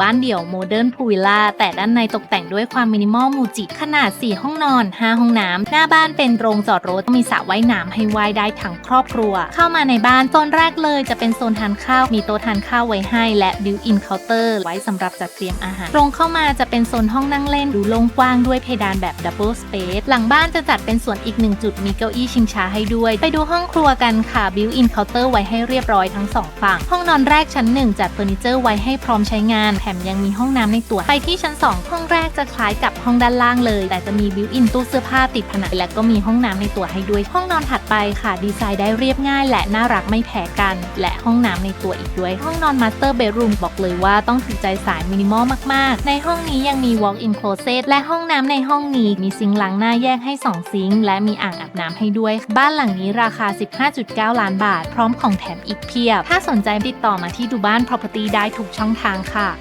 บ้านเดี่ยวโมเดิร์นพูวิลล่าแต่ด้านในตกแต่งด้วยความมินิมอลมูจิขนาด 4 ห้องนอน 5 ห้องน้ำ หน้าบ้านเป็นโรงจอดรถ มีสระว่ายน้ำให้ว่ายได้ทั้งครอบครัว เข้ามาในบ้านโซนแรกเลยจะเป็นโซนทานข้าว มีโต๊ะทานข้าวไว้ให้ และบิวอินเคาน์เตอร์ไว้สำหรับจัดเตรียมอาหาร ตรงเข้ามาจะเป็นโซนห้องนั่งเล่นดูโล่งกว้างด้วยเพดานแบบดับเบิลสเปซหลังบ้านจะจัดเป็นส่วนอีกหนึ่งจุดมีเก้าอี้ชิงช้าให้ด้วย ไปดูห้องครัวกันค่ะบิวอินเคาน์เตอร์ไว้ให้เรียบร้อยทั้งสองฝั่งห้องนอนแรกชั้นหนึ่งจัดเฟอร์นิเจอร์ไว้ให้พร้อมใช้งานแถมยังมีห้องน้ำในตัว ไปที่ชั้น 2 ห้องแรกจะคล้ายกับห้องด้านล่างเลย แต่จะมีบิวอินตู้เสื้อผ้าติดผนังและก็มีห้องน้ำในตัวให้ด้วย ห้องนอนถัดไปค่ะ ดีไซน์ได้เรียบง่าย และน่ารักไม่แพ้กัน และห้องน้ำในตัวอีกด้วย ห้องนอนมาสเตอร์เบดรูมบอกเลยว่าต้องถูกใจสายมินิมอลมากๆ ในห้องนี้ยังมี walk-in closet และห้องน้ำในห้องนี้มีซิงค์ล้างหน้าแยกให้ 2 ซิงค์และมีอ่างอาบน้ำให้ด้วย บ้านหลังนี้ราคา 15.9 ล้านบาท พร้อมของแถมอีกเพียบ ถ้าสนใจติดต่อมาที่ดูบ้าน property ได้ทุกช่องทางค่ะ